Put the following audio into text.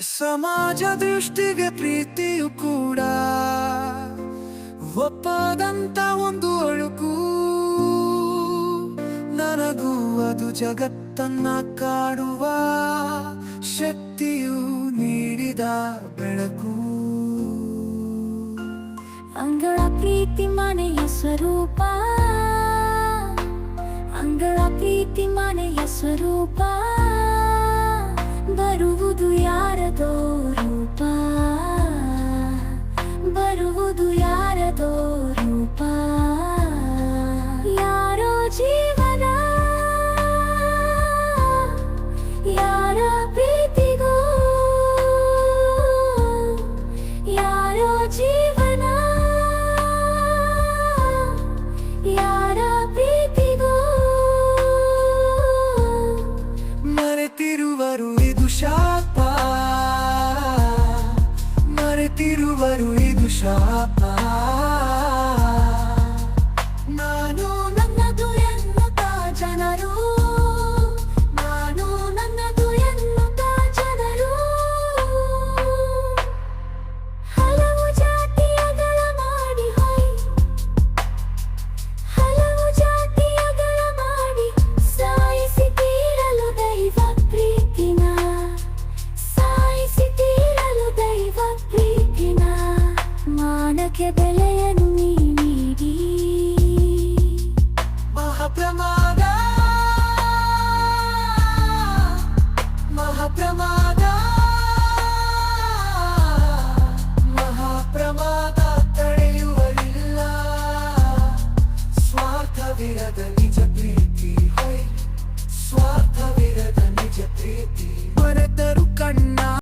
ಸಮಾಜ ದೃಷ್ಟಿಗೆ ಪ್ರೀತಿಯು ಕೂಡ ಒಪ್ಪದಂತ ಒಂದು ಅಳುಕು. ನನಗೂ ಅದು ಜಗತ್ತನ್ನ ಕಾಡುವ ಶಕ್ತಿಯು ನೀಡಿದ ಬೆಳಕು. ಅಂಗಳ ಪ್ರೀತಿ ಮನೆಯ ಸ್ವರೂಪ. ಅಂಗಳ ಪ್ರೀತಿ ಮನೆಯ ಸ್ವರೂಪ. ಬರುವುದು ಯಾರದೋ ರೂಪ ಬರುವುದು ಯಾರದೋ ರೂಪ Sarap na. ಅದಕ್ಕೆ ಬೆಲೆಯನ್ನು ನೀಡಿ. ಮಹಾಪ್ರಮಾದ ಮಹಾಪ್ರಮಾದ ಮಹಾಪ್ರಮಾದ ತಡೆಯುವರಿಲ್ಲ. ಸ್ವಾರ್ಥವಿರದ ನಿಜ ಪ್ರೀತಿ ಹೊಯ್ ಸ್ವಾರ್ಥವಿರದ ನಿಜ ಪ್ರೀತಿ.